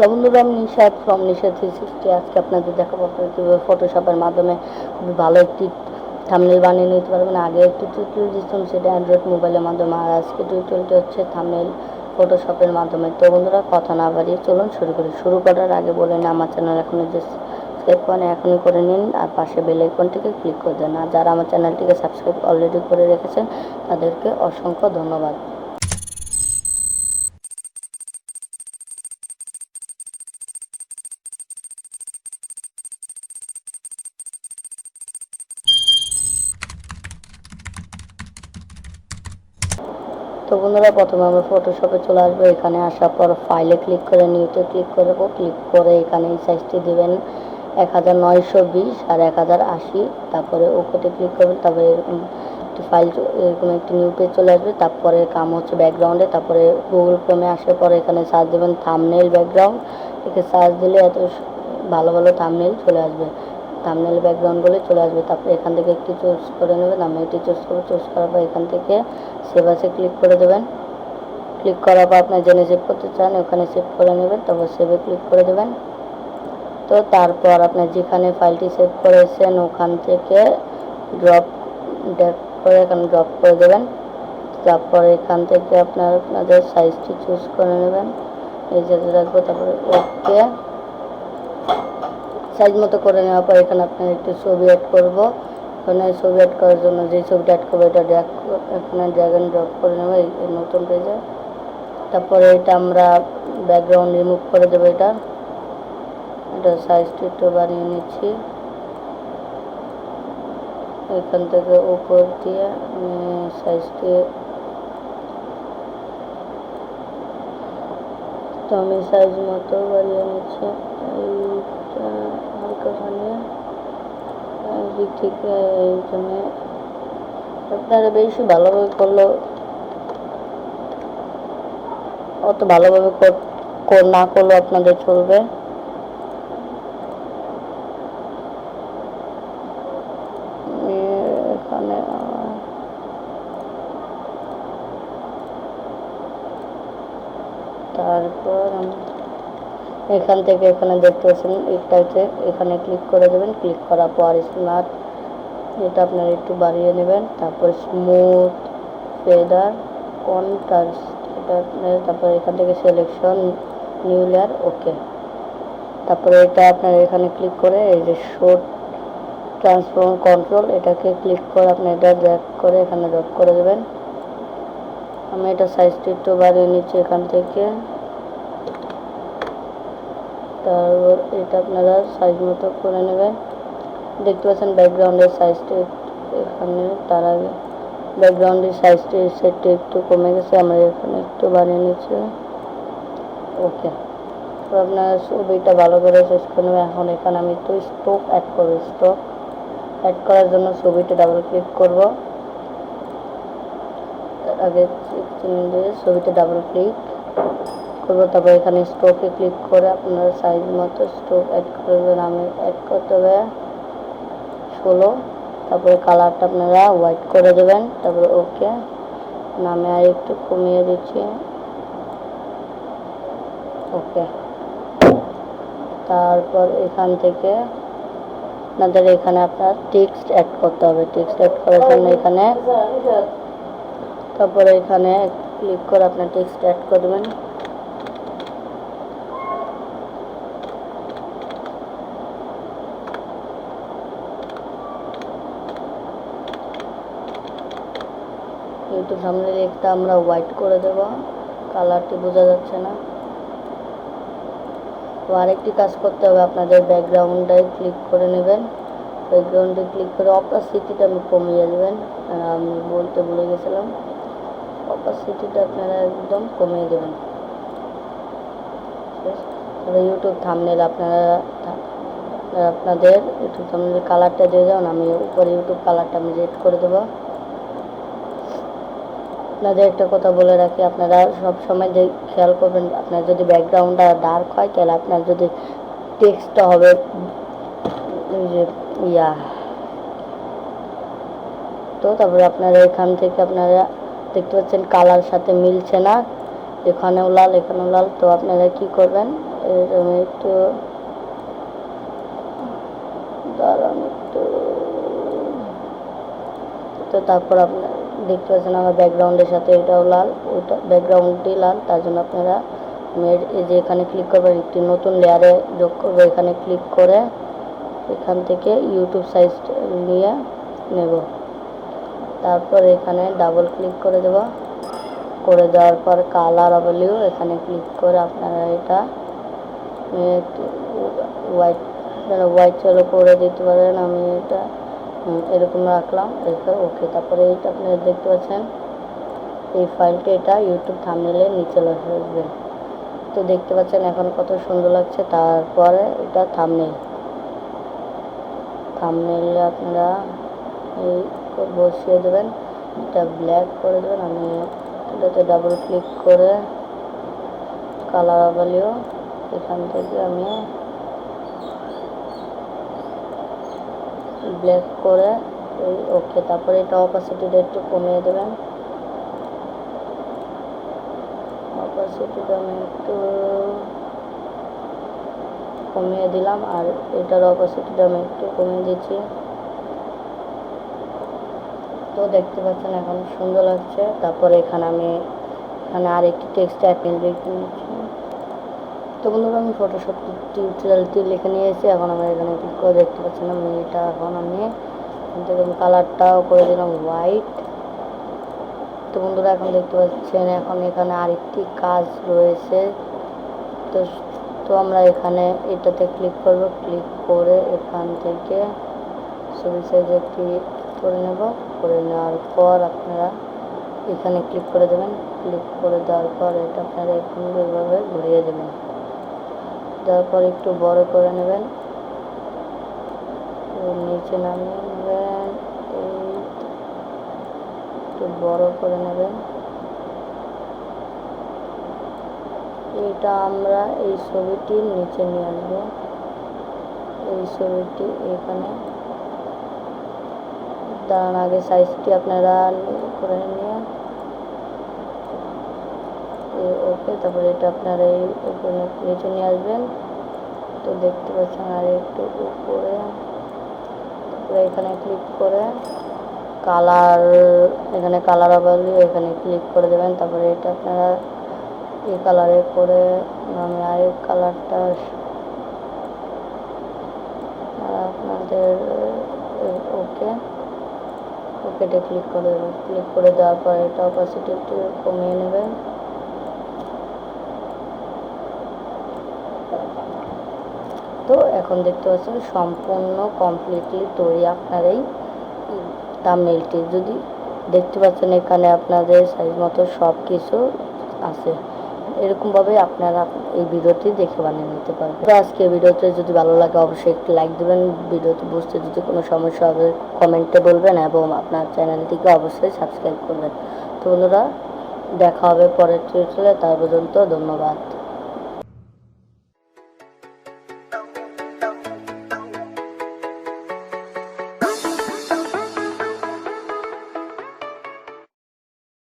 তো বন্ধুরা, আমি Nishad from Nishad three sixty আজকে আপনাদের দেখাবো আপনারা কীভাবে ফটোশপের মাধ্যমে খুবই ভালো একটি থামনেল বানিয়ে নিতে পারবেন। আগে একটি টিউটোরিয়াল দিচ্ছিলাম, সেটা অ্যান্ড্রয়েড মোবাইলের মাধ্যমে। আর আজকে টিউটোরিয়ালটি হচ্ছে থামনেল ফটোশপের মাধ্যমে। তো বন্ধুরা, কথা না বাড়িয়ে চলুন শুরু করি। শুরু করার আগে বলেন আমার চ্যানেল এখনও যে সাবস্ক্রাইব করেন, এখনই করে নিন। আর পাশে বেল আইকনটিকে ক্লিক করে দেন। আর যারা আমার চ্যানেলটিকে সাবস্ক্রাইব অলরেডি করে রেখেছেন, তাদেরকে অসংখ্য ধন্যবাদ। তো বন্ধুরা প্রথমে আমরা ফটোশপে চলে আসব। এখানে আসার পর ফাইলে ক্লিক করে নিউতে ক্লিক করব ক্লিক করে এখানে এই সাইজটি দেবেন এক হাজার নয়শো বিশ আর এক হাজার আশি। তারপরে ওকেতে ক্লিক করবেন। তারপরে এরকম একটি ফাইল এরকম একটি নিউ পেজ চলে আসবে। তারপরে কাম হচ্ছে ব্যাকগ্রাউন্ডে তারপরে গুগল ক্রোমে আসার পরে এখানে সার্চ দেবেন থামনেল ব্যাকগ্রাউন্ড একে সার্চ দিলে এত ভালো ভালো থামনেল চলে আসবে। থামনেল ব্যাকগ্রাউন্ডগুলো চলে আসবে। তারপরে এখান থেকে একটি চুজ করে নেবেন আমি এটি চুজ করব চুজ করার পর এখান থেকে সেভ আছে ক্লিক করে দেবেন। ক্লিক করার পর আপনার জেনে সেভ করতে চান, ওখানে সেভ করে নেবেন, তারপর সেভে ক্লিক করে দেবেন। তো তারপর আপনি যেখানে ফাইলটি সেভ করেছেন, ওখান থেকে ড্রপ ড্র্যাগ করে এখানে ড্রপ করে দেবেন। তারপর এখান থেকে আপনার আপনাদের সাইজটি চুজ করে নেবেন। এই যে রাখব তারপরে ওকে সাইজ মতো করে নেওয়ার পর এখানে আপনার একটু ছবি অ্যাড করব। এখানে ছবি অ্যাড করার জন্য যে ছবিটা অ্যাড করব, এটা ড্র্যাগ এখানে ড্র্যাগ অ্যান্ড ড্রপ করে নেব, এই নতুন পেজে তারপরে এটা আমরা ব্যাকগ্রাউন্ড রিমুভ করে দেবো এটা। এটা সাইজটি একটু বানিয়ে নিচ্ছি। এখান থেকে উপর দিয়ে সাইজটি তো আমি সাইজ মতো বাড়িয়ে নিচ্ছি। এইটা এইখানে আপনারা বেশি ভালোভাবে করলে অত ভালোভাবে না করলেও আপনাদের চলবে। এখানে তারপর এখান থেকে এখানে দেখতে পাচ্ছেন একটাতে এখানে ক্লিক করে দেবেন ক্লিক করার পর স্মার্ট এটা আপনার একটু বাড়িয়ে নেবেন, তারপর স্মুথ ফেদার কন্ট্রাস্ট এটা আপনার, তারপর এখান থেকে সিলেকশন নিউ লেয়ার ওকে তারপরে এটা আপনার এখানে ক্লিক করে, এই যে শোট ট্রান্সফর্ম কন্ট্রোল এটাকে ক্লিক করে আপনি এটা ড্র্যাগ করে এখানে ড্রপ করে দেবেন। আমি এটা সাইজটি একটু বাড়িয়ে নিচ্ছি এখান থেকে। তারপর এটা আপনারা সাইজ মতো করে নেবেন। দেখতে পাচ্ছেন ব্যাকগ্রাউন্ডের সাইজটা এখানে, তার আগে ব্যাকগ্রাউন্ডের সাইজটি সেটটি একটু কমে গেছে, আমরা এখানে একটু বাড়িয়ে নিচ্ছি। ওকে তো আপনার ছবিটা ভালো করে শেষ করে নেবেন। এখন এখানে আমি একটু স্টোক অ্যাড করব স্টোক অ্যাড করার জন্য ছবিটা ডাবল ক্লিক করব। আগে ছবিটা ডাবল ক্লিক করব তারপর এখানে স্টোকে ক্লিক করে আপনার সাইজ মতো স্টোক অ্যাড করে করবেন। আমি অ্যাড করতে হবে ষোলো, তারপরে কালারটা আপনারা হোয়াইট করে দেবেন, তারপরে ওকে নামে আর একটু কমিয়ে দিচ্ছি। ওকে তারপর এখান থেকে আপনাদের এখানে আপনার টেক্সট অ্যাড করতে হবে। টেক্সট অ্যাড করার জন্য এখানে, তারপরে এখানে ক্লিক করে আপনার টেক্সট অ্যাড করবেন একটু সামনে একটা আমরা হোয়াইট করে দেব কালারটি বোঝা যাচ্ছে না। তো আরেকটি কাজ করতে হবে, আপনাদের ব্যাকগ্রাউন্ডে ক্লিক করে নেবেন। ব্যাকগ্রাউন্ডে ক্লিক করে অপাসিটিটা আমি কমিয়ে দেবেন। আমি বলতে ভুলে গেছিলাম অপাসিটিটা আপনারা একদম কমিয়ে দেবেন। ইউটিউব থামনেল আপনারা আপনাদের ইউটিউব থামনেল কালারটা দিয়ে যান, আমি উপরে ইউটিউব কালারটা আমি রেড করে দেবো। আপনাদের একটা কথা বলে রাখি, আপনারা সব সময় যে খেয়াল করবেন, আপনার যদি ব্যাকগ্রাউন্ডটা ডার্ক হয়, তাহলে আপনার যদি টেক্সটটা হবে যে, ইয়া। তো তারপরে আপনারা এখান থেকে আপনারা দেখতে পাচ্ছেন কালার সাথে মিলছে না, এখানেও লাল এখানেও লাল, তো আপনারা কি করবেন? এর আমি একটু, দাঁড়ান একটু। তো তারপর আপনার দেখতে পাচ্ছেন আমার ব্যাকগ্রাউন্ডের সাথে এটাও লাল ওইটা ব্যাকগ্রাউন্ডটি লাল, তার জন্য আপনারা এই যে এখানে ক্লিক করবেন, একটি নতুন লেয়ারে যোগ করব, এখানে ক্লিক করে এখান থেকে ইউটিউব সাইজ নিয়ে নেব। তারপর এখানে ডাবল ক্লিক করে দেব। করে দেওয়ার পর কালার অবলিও এখানে ক্লিক করে আপনারা এটা হোয়াইট হোয়াইট চালু করে দিতে পারেন, আমি এটা এরকম রাখলাম রেখে ওকে, তারপরে এইটা আপনারা দেখতে পাচ্ছেন, এই ফাইলটা এটা ইউটিউব থামনেলে নিচে আসবে তো দেখতে পাচ্ছেন এখন কত সুন্দর লাগছে, তারপরে এটা থামনেল থামনেলে আপনারা এই বসিয়ে দেবেন, এটা ব্ল্যাক করে দেবেন, আমি এটাতে ডাবল ক্লিক করে কালার আবালিও এখান থেকে আমি ব্ল্যাক করে ওকে, তারপরে এটা অপাসিটিটা একটু কমিয়ে দেবেন। অপাসিটিটা আমি একটু কমিয়ে দিলাম, আর এটার অপাসিটিটা আমি একটু কমিয়ে দিচ্ছি। তো দেখতে পাচ্ছেন এখন সুন্দর লাগছে। তারপরে এখানে আমি, এখানে আর একটি টেক্সট অ্যাপেল নিচ্ছি। তো বন্ধুরা, আমি ফটোশপ টিউটোরিয়ালটি লিখে নিয়ে এসেছি এখন আমরা এখানে ক্লিক করে দেখতে পাচ্ছেন আমি এটা এখন আমি আমি কালারটাও করে দিলাম হোয়াইট তো বন্ধুরা, এখন দেখতে পাচ্ছেন, এখন এখানে আরেকটি কাজ রয়েছে। তো তো আমরা এখানে এটাতে ক্লিক করব। ক্লিক করে এখান থেকে ছবি সাইজে ক্লিক করে নেব। করে নেওয়ার পর আপনারা এখানে ক্লিক করে দেবেন। ক্লিক করে দেওয়ার পর এটা আপনারা এখন এইভাবে ঘুরিয়ে দেবেন। দেওয়ার পর একটু বড় করে নেবেন। নিচে নামিয়ে নেবেন এই একটু বড় করে নেবেন। এটা আমরা এই ছবিটির নিচে নিয়ে আসব। এই ছবিটি এখানে। দাঁড়ান, আগে সাইজটি আপনারা করে নিয়ে ওকে, তারপরে এটা আপনারা এই উপরে নিচে নিয়ে আসবেন। তো দেখতে পাচ্ছেন আর একটু উপরে। তারপরে এখানে ক্লিক করে কালার এখানে কালার আবার এখানে ক্লিক করে দেবেন। তারপরে এটা আপনারা এই কালারে করে আমি আরেক কালারটা আপনাদের ওকে ওকেটে ক্লিক করে দেবেন। ক্লিক করে দেওয়ার পর এটা অপাসিটি একটু কমিয়ে নেবেন। তো এখন দেখতে পাচ্ছেন সম্পূর্ণ কমপ্লিটলি তৈরি আপনার এই থাম্বনেইলটি যদি দেখতে পাচ্ছেন এখানে আপনাদের সাইজ মতো সব কিছু আছে, এরকমভাবে আপনারা এই ভিডিওটি দেখে বানিয়ে নিতে পারবেন। তো আজকে ভিডিওতে যদি ভালো লাগে অবশ্যই একটি লাইক দেবেন। ভিডিওটি বুঝতে যদি কোনো সমস্যা হবে কমেন্টে বলবেন এবং আপনার চ্যানেলটিকে অবশ্যই সাবস্ক্রাইব করবেন। তো বন্ধুরা, দেখা হবে পরের টিউটোরিয়ালে তার পর্যন্ত ধন্যবাদ।